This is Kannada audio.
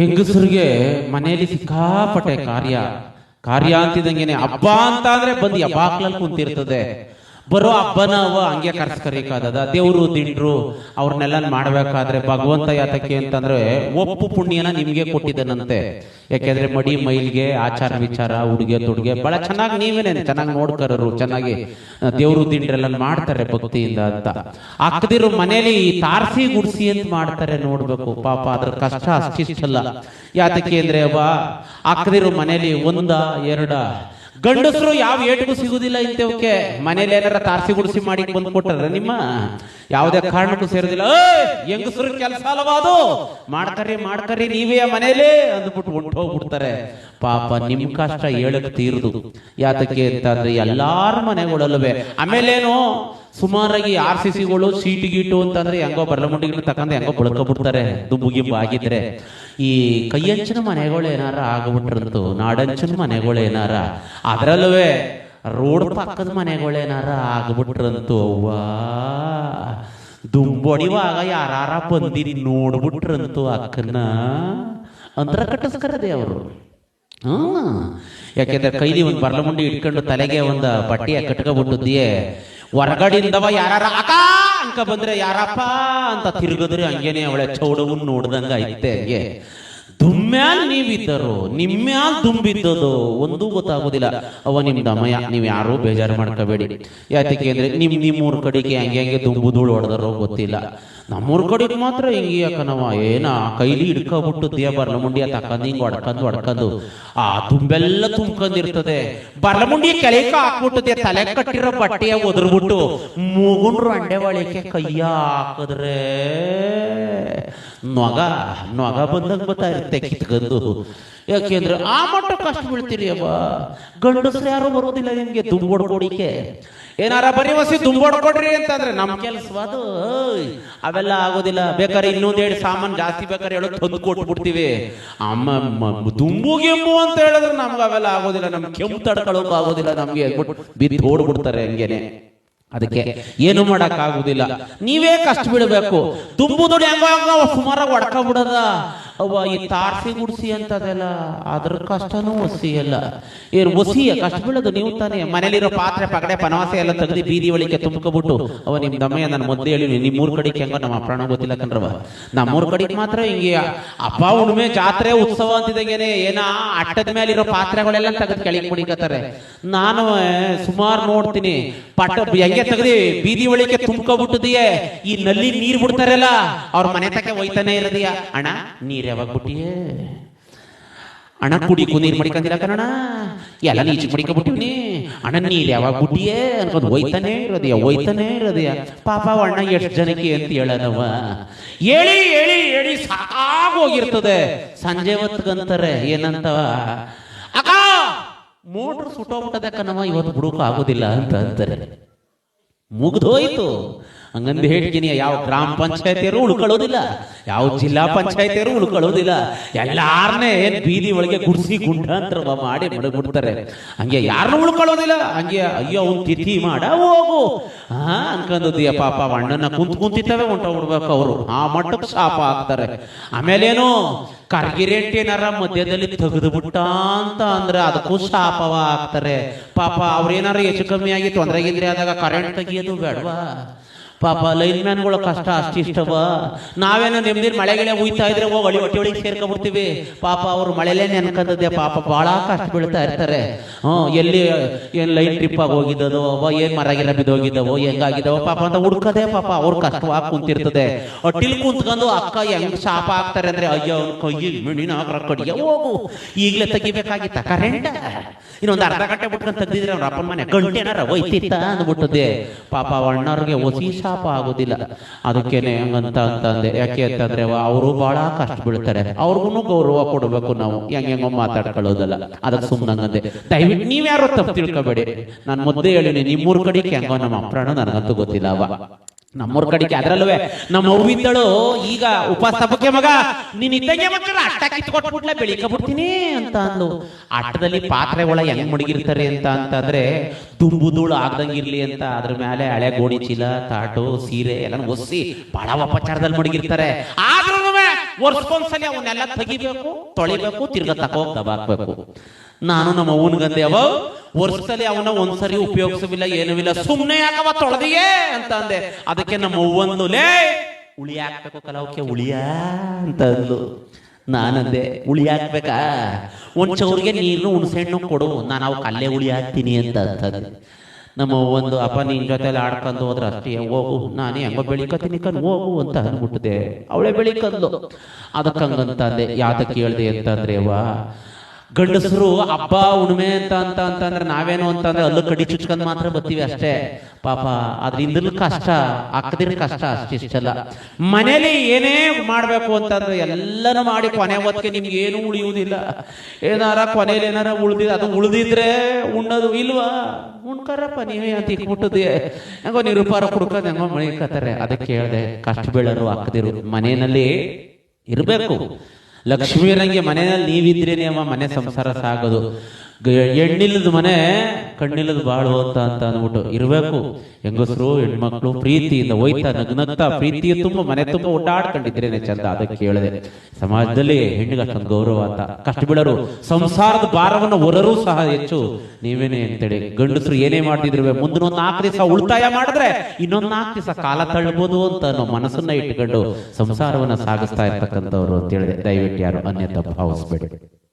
ಹೆಂಗಸರಿಗೆ ಮನೆಯಲ್ಲಿ ಸಿಕ್ಕಾಪಟ್ಟೆ ಕಾರ್ಯ. ಕಾರ್ಯ ಅಂತಿದಂಗೆನೆ ಹಬ್ಬ ಅಂತ ಅಂದ್ರೆ ಬಂದು ಯಬಾಕ್ಲಲ್ಲಿ ಕುಂತಿರ್ತದೆ. ಬರೋ ಹಬ್ಬನ ಅವ ಹಂಗೆ ಕರ್ಸ್ಕರಿಕಾದದ ದೇವ್ರು, ದಿಂಡ್ರು, ಅವ್ರನ್ನೆಲ್ಲ ಮಾಡ್ಬೇಕಾದ್ರೆ ಭಗವಂತ ಯಾತಕ್ಕೆ ಅಂತಂದ್ರೆ ಒಪ್ಪು ಪುಣ್ಯನ ನಿಮ್ಗೆ ಕೊಟ್ಟಿದ್ದನಂತೆ ಯಾಕೆಂದ್ರೆ ಮಡಿ, ಮೈಲ್ಗೆ ಆಚಾರ ವಿಚಾರ, ಉಡುಗೆ, ತೊಡುಗೆ ಬಹಳ ಚೆನ್ನಾಗಿ ನೀವೇನೆ ಚೆನ್ನಾಗಿ ನೋಡ್ಕರರು, ಚೆನ್ನಾಗಿ ದೇವ್ರು, ದಿಂಡ್ರೆಲ್ಲ ಮಾಡ್ತಾರೆ ಭಕ್ತಿಯಿಂದ ಅಂತ. ಅಕ್ಕದಿರು ಮನೇಲಿ ತಾರಸಿ, ಗುಡ್ಸಿ ಅಂತ ಮಾಡ್ತಾರೆ ನೋಡ್ಬೇಕು. ಪಾಪ ಅದ್ರ ಕಷ್ಟ ಅಷ್ಟಿಷ್ಟಲ್ಲ. ಯಾತಕ್ಕೆ ಅಂದ್ರೆ ಅವ ಅಕ್ಕದಿರು ಮನೇಲಿ ಒಂದ, ಎರಡ ಗಂಡಸರು ಯಾವ ಏಟಿಗೂ ಸಿಗುದಿಲ್ಲ ಇಂಥವಕ್ಕೆ ಮನೇಲಿ ಏನಾರ ತಾರಸಿ ಗುಡಿಸಿ ಮಾಡಿ ಬಂದು ಕೊಟ್ಟಾರ ನಿಮ್ಮ? ಯಾವುದೇ ಕಾರಣಕ್ಕೂ ಸೇರುದಿಲ್ಲ. ಹೆಂಗಸರು ಕೆಲಸ ಅಲ್ಲವಾದು ಮಾಡ್ಕರಿ ಮಾಡ್ಕರಿ ನೀವೇ ಮನೇಲಿ ಅಂದ್ಬಿಟ್ಟು ಹೊಂಟೋಗ್ಬಿಡ್ತಾರೆ. ಪಾಪ ನಿಮ್ ಕಷ್ಟ ಹೇಳಕ್ ತೀರ್ದು. ಯಾತಕ್ಕೆ ಅಂತಂದ್ರೆ ಎಲ್ಲಾರ ಮನೆಗಳಲ್ಲವೇ. ಆಮೇಲೇನು ಸುಮಾರಾಗಿ ಆರ್ ಸಿ ಸಿಗಳು ಸೀಟು ಗೀಟು ಅಂತಂದ್ರೆ ಹೆಂಗೋ ಬರ್ಲಮುಂಡಿಗಳು ತಕೊಂಡ್ ಹೆಂಗೋ ಬಿಡ್ಕೊಬಿಡ್ತಾರೆ ದುಂಬು ಗಿಬ್ಬು ಆಗಿದ್ರೆ. ಈ ಕೈಯಂಚಿನ ಮನೆಗಳು ಏನಾರ ಆಗ್ಬಿಟ್ರಂತು, ನಾಡಂಚಿನ ಮನೆಗಳು ಏನಾರ ಅದ್ರಲ್ಲವೇ ರೋಡ್ ಪಕ್ಕದ ಮನೆಗಳೇನಾರ ಆಗ್ಬಿಟ್ರಂತು ಅವ್ವಾ. ದುಂಬೊಡಿವಾಗ ಯಾರು ಬಂದಿರಿ ನೋಡ್ಬಿಟ್ರಂತು ಅಕ್ಕನ. ಅಂತರ ಕಟ್ಟಿಸ್ಕರದೆ ಅವರು. ಯಾಕೆಂದ್ರೆ ಕೈಲಿ ಒಂದು ಬರ್ಲಮುಂಡಿ ಇಟ್ಕೊಂಡು ತಲೆಗೆ ಒಂದು ಬಟ್ಟೆಯ ಕಟ್ಕೊಬಿಟ್ಟಿದ್ದೀಯೇ ಹೊರಗಡೆಯಿಂದವ ಯಾರ ಅಕ ಅಂಕ ಬಂದ್ರೆ ಯಾರಪ್ಪ ಅಂತ ತಿರುಗಿದ್ರೆ ಹಂಗೇನೆ ಅವಳೆ ಚೌಡವನ್ ನೋಡ್ದಂಗ ಐತೆ ಹಂಗೆ. ದುಮ್ಮ್ಯಾಲ್ ನೀವಿದ್ದರು, ನಿಮ್ಮ್ಯಾಲ್ ದುಂಬಿದ್ದದು, ಒಂದೂ ಗೊತ್ತಾಗೋದಿಲ್ಲ. ಅವ ನಿಮ್ದು ಅಮಯ ನೀವು ಯಾರೂ ಬೇಜಾರು ಮಾಡ್ಕೋಬೇಡಿ. ಯಾತಕ್ಕೆ ಅಂದ್ರೆ ನಿಮ್, ನಿಮ್ಮೂರ್ ಕಡೆಗೆ ಹಂಗೆ ಹಂಗೆ ದುಂಬು ಧೂಳು ಹೊಡೆದರೋ ಗೊತ್ತಿಲ್ಲ. ನಮ್ಮೂರ್ ಕಡೆಗೆ ಮಾತ್ರ ಹಿಂಗೆ ಯಾಕನವ ಏನ ಕೈಲಿ ಹಿಡ್ಕೊಬಿಟ್ಟು ದೇಹ ಬರ್ಲಮುಂಡಿಯ ತಕ್ಕಂದು ಹಿಂಗ್ ಹೊಡ್ಕಂದು ಹೊಡ್ಕಂದು, ಆ ತುಂಬೆಲ್ಲ ತುಂಬ್ಕೊಂಡಿರ್ತದೆ ಬರ್ಲಮುಂಡಿ ಕೆಳಕ ಹಾಕ್ಬಿಟ್ಟದೆ, ತಲೆ ಕಟ್ಟಿರೋ ಬಟ್ಟೆಯ ಒದರ್ಬಿಟ್ಟು ಮೂಗುಂಡ್ರು ಅಂಡೆ ಒಳಕ್ಕೆ ಕೈಯ ಹಾಕಿದ್ರೆ ನೊಗ ನೊಗ ಬಂದಾಗ ಬರ್ತಾ ಇರುತ್ತೆ ಕಿತ್ಕೊಂಡು ಯಾಕೆಂದ್ರೆ ಆ ಮಟ್ಟ ಕಷ್ಟ ಬೀಳ್ತೀರಿ ಅವ ಗಂಡಸ್ರು ಯಾರು ಬರೋದಿಲ್ಲ ನಿಮ್ಗೆ ದುಂಬೋಡ್ಕೊಡಿಕೆ ಏನಾರ ಬರೀ ವಸಿ ದುಂಬೋಡ್ಕೊಡ್ರಿ ಅಂತಂದ್ರೆ ನಮ್ ಅದು? ಅವೆಲ್ಲ ಆಗೋದಿಲ್ಲ. ಬೇಕಾದ್ರೆ ಇನ್ನೊಂದ್ ಸಾಮಾನ್ ಜಾಸ್ತಿ ಬೇಕಾದ್ರೆ ಹೇಳೋದು ತಂದು ಕೊಟ್ಬಿಡ್ತೀವಿ. ಅಮ್ಮ ತುಂಬು ಗೆಂಬು ಅಂತ ಹೇಳಿದ್ರೆ ನಮ್ಗೆ ಅವೆಲ್ಲ ಆಗೋದಿಲ್ಲ. ನಮ್ ಕೆಮ್ಮು ತಡ್ಕೊಳಕ್ ಆಗೋದಿಲ್ಲ ನಮ್ಗೆ. ಬಿದ್ದು ಓಡ್ಬಿಡ್ತಾರೆ ಹಂಗೇನೆ. ಅದಕ್ಕೆ ಏನು ಮಾಡಕ್ ಆಗುದಿಲ್ಲ ನೀವೇ ಕಷ್ಟ ಬಿಡಬೇಕು. ತುಂಬು ದುಡಿ ಹಂಗ ಸುಮಾರಾಗಿ ಬಿಡದ ಅವ್ವ, ಈ ತಾರ್ಸಿ ಗುಡ್ಸಿ ಅಂತದೆಲ್ಲ ಅದ್ರ ಕಷ್ಟನೂ ಒಸಿ ಅಲ್ಲ. ಏನು ಒಸಿಯ ಕಷ್ಟ ಬೀಳೋದು ನೀವು ತಾನೇ. ಮನೇಲಿರೋ ಪಾತ್ರೆ, ಪಗಡೆ, ಪನವಾಸೆ ಎಲ್ಲ ತೆಗೆದು ಬೀದಿ ಒಳಿಕೆ ತುಂಬ್ಕೊಬಿಟ್ಟು ಅವ ನಿಮ್ ದಮ್ಮಯ್ಯ ನನ್ನ ಮೊದ್ಲು ಹೇಳಿ ನಿಮ್ ಮೂರ್ ಕಡೆಗೆ ಹೆಂಗೋ ನಮ್ಮ ಪ್ರಾಣ ಗೊತ್ತಿಲ್ಲ ಕಣ್ರವ ನಮ್ಮೂರ್ ಕಡೆಗೆ ಮಾತ್ರ ಹಿಂಗೆ, ಅಪ್ಪ ಉಣ್ಮೆ ಜಾತ್ರೆ ಉತ್ಸವ ಅಂತಿದಂಗೆನೆ ಏನ, ಅಟ್ಟದ ಮೇಲಿರೋ ಪಾತ್ರೆಗಳೆಲ್ಲ ತೆಗೆದು ಕೆಳಗೆ ಕುಡಿಕತ್ತಾರೆ ನಾನು ಸುಮಾರು ನೋಡ್ತೀನಿ, ಪಟ್ಟ ಹೆಂಗೆ ತೆಗ್ದಿ ಬೀದಿ ಒಳಿಕೆ ತುಂಬ್ಕೊಬಿಟ್ಟಿದೆಯೇ ಈ ನಲ್ಲಿ ನೀರ್ ಬಿಡ್ತಾರಲ್ಲ, ಅವ್ರ ಮನೆ ತಕ್ಕ ಒಯ್ತಾನೆ ಇರೋದಿಯ? ಅಣ್ಣ, ನೀರ್ ಯಾವಾಗ ಬಿಟ್ಟಿಯೇ? ಅಣ್ಣ ಕುಡಿಕು ನೀರು ಮಡಿಕಂದಿಲ್ಲ ಕಣ ಎಲ್ಲ ನೀಚಿ ಮಡಿಕೊಬಿಟ್ಟಿವ್ನಿ ಅಣ್ಣ ನೀರ್ ಯಾವಾಗ ಬಿಟ್ಟಿಯೇ? ಅನ್ಕೊಂಡು ಹೋಯ್ತಾನೆ ಇರೋದಿಯ? ಹೋಯ್ತಾನೆ ಇರೋದಿಯ? ಪಾಪ ಅಣ್ಣ ಎಷ್ಟು ಜನಕ್ಕೆ ಅಂತ ಹೇಳನವ ಹೇಳಿ ಹೇಳಿ ಹೇಳಿ ಸಾಕಾಗೋಗಿರ್ತದೆ ಸಂಜೆ ಹೊತ್ಗಂತಾರೆ ಏನಂತವ ಅಕ್ಕ, ಮೋಟ್ರ್ ಸುಟ್ಟೋಗ್ಬಿಟ್ಟದೆ ಕಣವ ಇವತ್ತು ಬಿಡೋಕೆ ಆಗೋದಿಲ್ಲ ಅಂತ ಅಂತಾರೆ. ಮುಗ್ದೋಯ್ತು. ಹಂಗಂದು ಹೇಳ್ತೀನಿ, ಯಾವ ಗ್ರಾಮ ಪಂಚಾಯತಿಯರು ಉಳ್ಕೊಳ್ಳೋದಿಲ್ಲ, ಯಾವ ಜಿಲ್ಲಾ ಪಂಚಾಯತಿಯರು ಉಳ್ಕೊಳ್ಳೋದಿಲ್ಲ. ಎಲ್ಲಾರನ್ನೇ ಏನ್ ಬೀದಿ ಒಳಗೆ ಗುಡ್ಸಿ ಅಂತ ಮಾಡಿ ಮಡಗ್ಬಿಡ್ತಾರೆ. ಹಂಗೆ ಯಾರನ್ನೂ ಉಳ್ಕೊಳ್ಳೋದಿಲ್ಲ. ಹಂಗೆ ಅಯ್ಯೋ, ಅವ್ನು ತಿಥಿ ಮಾಡ, ಹೋಗು. ಹಾ ಅನ್ಕೊಂಡದ್ಯ ಪಾಪ ಅಣ್ಣನ ಕುಂತ್ ಕುಂತಿತ್ತವೆ ಹೊಂಟೋಗ್ಬಿಡ್ಬೇಕು ಅವರು. ಆ ಮಟ್ಟಕ್ಕೆ ಶಾಪ ಹಾಕ್ತಾರೆ. ಆಮೇಲೇನು ಕರ್ಗಿರೆಂಟ್ ಏನಾರ ಮಧ್ಯದಲ್ಲಿ ತೆಗೆದು ಬಿಟ್ಟ ಅಂತ ಅಂದ್ರೆ ಅದಕ್ಕೂ ಶಾಪವ ಆಗ್ತಾರೆ ಪಾಪ ಅವ್ರೇನಾರ ಹೆಚ್ಚು ಕಮ್ಮಿ ಆಗಿ ತೊಂದರೆ ಗಿಂದ್ರೆ ಆದಾಗ ಕರೆಂಟ್ ತೆಗಿಯೋದು ಬೇಡವಾ? ಪಾಪ ಲೈನ್ ಮ್ಯಾನ್ಗಳ ಕಷ್ಟ, ಅಷ್ಟಿಷ್ಟವ. ನಾವೇನೋ ನೆಮ್ಮದಿ ಮಳೆಗೆಳೆ ಉಯ್ತಾ ಇದ್ರೆ ಹೋಗಿ ಅಳಿ ಹೊಟ್ಟೆ ಒಳಗೆ ಸೇರ್ಕೊಂಡ್ಬಿಡ್ತೀವಿ ಪಾಪ ಅವ್ರು ಮಳೆಲೇ ನೆನ್ಕಂತದ್ದೆ ಪಾಪ ಭಾಳ ಕಷ್ಟ ಬೀಳ್ತಾ ಇರ್ತಾರೆ. ಹ್ಞೂ, ಎಲ್ಲಿ ಏನು ಲೈನ್ ಟ್ರಿಪ್ ಆಗಿ ಹೋಗಿದ್ದದೋ ಅವ ಏನು ಮರಗಿರ ಬಿದ್ದೋಗಿದ್ದವೋ ಹೆಂಗಾಗಿದ್ದವೋ, ಪಾಪ ಅಂತ ಹುಡ್ಕದೆ ಪಾಪ ಅವ್ರ ಕಷ್ಟವಾಗಿ ಕುಂತಿರ್ತದೆ. ಅಟ್ಟಿಲ್ ಕುಂತ್ಕೊಂಡು ಅಕ್ಕ ಹೆಂಗ್ ಶಾಪ ಆಗ್ತಾರೆ ಅಂದ್ರೆ, ಅಯ್ಯೋ, ಅವ್ನ ಕೈ ಮಿಣಿನ ಕಡಿಗೆ ಹೋಗು. ಈಗಲೇ ತೆಗಿಬೇಕಾಗಿತ್ತ ಕರೆಂಟ್? ಇನ್ನೊಂದು ಅರ್ಧ ಗಂಟೆ ಬಿಟ್ಕೊಂಡು ತೆಗ್ದಿದ್ರೆ ಅವ್ರ ಅಪ್ಪನ ಮನೆ ಗಂಟೆನಾರ ಹೋಯ್ತಿತ್ತ ಅಂದ್ಬಿಟ್ಟದೆ ಪಾಪ ಅಣ್ಣವ್ರಿಗೆ ಒಸಿ ಶಾಪ ಆಗೋದಿಲ್ಲ. ಅದಕ್ಕೇನೆ ಹಂಗಂತ ಅಂತಂದೆ, ಯಾಕೆ ಅಂತಂದ್ರೆ ಅವರು ಬಹಳ ಕಷ್ಟ ಬೀಳ್ತಾರೆ. ಅವ್ರಿಗೂ ಗೌರವ ಕೊಡಬೇಕು ನಾವು. ಹೆಂಗ್ ಹೆಂಗೋ ಮಾತಾಡ್ಕೊಳ್ಳೋದಲ್ಲ. ಅದಕ್ಕೆ ಸುಮ್ಮನಂಗಂದೆ ದಯವಿಟ್ಟು ನೀವ್ಯಾರು ತಪ್ಪು ತಿಳ್ಕೊಬೇಡಿ. ನಾನು ಮೊದ್ಲೇ ಹೇಳಿನಿ, ನಿಮ್ಮೂರ್ ಕಡೆ ಹೆಂಗೋ ನಮ್ಮ ಅಪ್ರಾಣ ನನಗಂತೂ ಗೊತ್ತಿಲ್ಲ ಅವ ನಮ್ಮೂರ್ ಕಡೆಗೆ ಅದರಲ್ಲೂ ನಮ್ಮ ಅವ್ವಿದ್ದಳು ಈಗ ಉಪಸ್ಥಾಪಕ್ಕೆ ಮಗ, ನೀನ್ ಇದ್ದಂಗೆ ಮಕ್ಕಳ ಅಟ್ಟ ಕಿತ್ಕೊಟ್ಬಿಟ್ಲೆ ಬೆಳಿಕ ಬಿಡ್ತೀನಿ ಅಂತ ಅಂದ್ಲು. ಅಟ್ಟದಲ್ಲಿ ಪಾತ್ರೆ ಒಳ ಹೆಂಗ್ ಮಡಗಿರ್ತಾರೆ ಅಂತ ಅಂತಂದ್ರೆ, ದುಂಬು ಧೂಳು ಆಗ್ದಂಗಿರ್ಲಿ ಅಂತ. ಅದ್ರ ಮೇಲೆ ಹಳೆ ಗೋಣಿ ಚೀಲ, ತಾಟು, ಸೀರೆ ಎಲ್ಲ ಒಸಿ ಬಹಳ ಅಪಚಾರದಲ್ಲಿ ಮಡಗಿರ್ತಾರೆ ಆದ್ರೂ ವರ್ಷಕ್ಕೊಂದ್ಸಲಿ ಅವನ್ನೆಲ್ಲ ತೆಗಿಬೇಕು, ತೊಳಿಬೇಕು, ತಿರ್ಗ ತಕೋಗ್ ದಬಾಕ್ಬೇಕು. ನಾನು ನಮ್ಮ ಅವನ್ಗಂದೆ ಅವ, ವರ್ಷದಲ್ಲಿ ಅವನ ಒಂದ್ಸರಿ ಉಪಯೋಗಿಸವಿಲ್ಲ ಏನೂ ಸುಮ್ಮನೆ ಯಾಕವ ತೊಳೆದಿಯೇ ಅಂತ ಅಂದೆ. ಅದಕ್ಕೆ ನಮ್ಮ ಅವ್ವಂದು, ಲೇ ಉಳಿ ಹಾಕ್ಬೇಕು ಕಲವಕ್ಕೆ ಉಳಿಯ ಅಂತ ಅಂದ್ಲು. ನಾನಂದೆ ಉಳಿ ಹಾಕ್ಬೇಕಾ? ಒಂದ್ ಚೌರಿಗೆ ನೀರು ಕೊಡು, ನಾನು ಅವಕ್ಕೆ ಅಲ್ಲೇ ಉಳಿ ಹಾಕ್ತೀನಿ ಅಂತ ಅಂತಂದೆ ನಮ್ಮ ಒಂದು ಅಪ್ಪ ನಿನ್ ಜೊತೆಲಿ ಆಡ್ಕೊಂಡು ಹೋದ್ರೆ ಅಷ್ಟೇ, ಹೋಗು, ನಾನೇ ಹೆಂಗೋ ಬೆಳಿಕತೀನಿ ಕಣ್, ಹೋಗು ಅಂತ ಅಂದ್ಬಿಟ್ಟಿದೆ ಅವಳೆ ಬೆಳಿಕಂದು ಅದಕ್ಕೆ ಹಂಗಂತ ಅಂದೆ ಯಾತಕ್ಕೆ ಹೇಳ್ದೆ ಅಂತಂದ್ರೆ ವಾ ಗಂಡಸರು ಹಬ್ಬ ಉಣ್ಮೆ ಅಂತ ಅಂತ ಅಂತಂದ್ರೆ ನಾವೇನು ಅಂತಂದ್ರೆ ಅಲ್ಲ ಕಡಿ ಚುಚ್ಕೊಂಡ್ ಮಾತ್ರ ಬರ್ತೀವಿ ಅಷ್ಟೇ. ಪಾಪ, ಅದ್ರಿಂದಲೂ ಕಷ್ಟ ಅಕ್ಕದಿರ ಕಷ್ಟ ಅಷ್ಟಿಷ್ಟಲ್ಲ ಮನೇಲಿ ಏನೇ ಮಾಡ್ಬೇಕು ಅಂತಂದ್ರೆ ಎಲ್ಲನೂ ಮಾಡಿ ಕೊನೆ ಹೊತ್ತಿಗೆ ನಿಮ್ಗೆ ಏನು ಉಳಿಯುವುದಿಲ್ಲ. ಏನಾರ ಕೊನೆಯಲ್ಲಿ ಏನಾರ ಉಳ್ದಿದ್ರೆ ಅದು ಉಳ್ದಿದ್ರೆ ಉಣ್ಣೋದು ಇಲ್ವಾ? ಉಣ್ಕರಪ್ಪ, ನೀವೇ ಅಂತ ಇಕ್ಬಿಟ್ಟದೆ ಹೆಂಗೋ ನಿರುಪಾರ ಕುಡ್ಕೊಂಡು ಹೆಂಗೋ ಮಳಿಕತ್ತಾರೆ ಅದಕ್ಕೆ ಹೇಳ್ದೆ, ಕಷ್ಟ ಬೀಳರು ಅಕ್ಕದಿರು ಮನೆಯಲ್ಲಿ ಇರಬೇಕು. ಲಕ್ಷ್ಮೀರಂಗೆ ಮನೆಯಲ್ಲಿ ನೀವಿದ್ರೇನೆ ಅವ ಮನೆ ಸಂಸಾರ ಸಾಗೋದು. ಹೆಣ್ಣಿಲ್ಲದ ಮನೆ ಕಣ್ಣಿಲ್ಲದ ಬಾಳು ಅಂತ ಅಂತ ಅಂದ್ಬಿಟ್ಟು ಇರಬೇಕು. ಹೆಂಗಸರು, ಹೆಣ್ಮಕ್ಳು ಪ್ರೀತಿಯಿಂದ ಹೋಯ್ತಾ, ನಗ್ನಗ್ತಾ ಪ್ರೀತಿಯ ತುಂಬ, ಮನೆ ತುಂಬ ಓಡಾಡ್ಕೊಂಡಿದ್ರೇನೆ ಚಂದ ಅದಕ್ಕೆ ಹೇಳಿದೆ ಸಮಾಜದಲ್ಲಿ ಹೆಣ್ಣಿಗೆ ಅಷ್ಟೊಂದು ಗೌರವ ಅಂತ. ಕಷ್ಟ ಬಿಡರು, ಸಂಸಾರದ ಭಾರವನ್ನು ಹೊರರೂ ಸಹ ಹೆಚ್ಚು ನೀವೇನೆ ಅಂತೇಳಿ. ಗಂಡಸರು ಏನೇ ಮಾಡ್ತಿದ್ರು ಮುಂದಿನ ಒಂದು ನಾಲ್ಕು ದಿವಸ ಉಳಿತಾಯ ಮಾಡಿದ್ರೆ ಇನ್ನೊಂದು ನಾಲ್ಕು ದಿವಸ ಕಾಲ ತಳ್ಬೋದು ಅಂತ ಅನ್ನೋ ಮನಸ್ಸನ್ನ ಇಟ್ಟುಕೊಂಡು ಸಂಸಾರವನ್ನ ಸಾಗಿಸ್ತಾ ಇರ್ತಕ್ಕಂಥವ್ರು ಅಂತ ಹೇಳಿದೆ. ದಯವಿಟ್ಟು ಯಾರು ಅನ್ಯತ ಭಾವಿಸ್ಬೇಡಿ.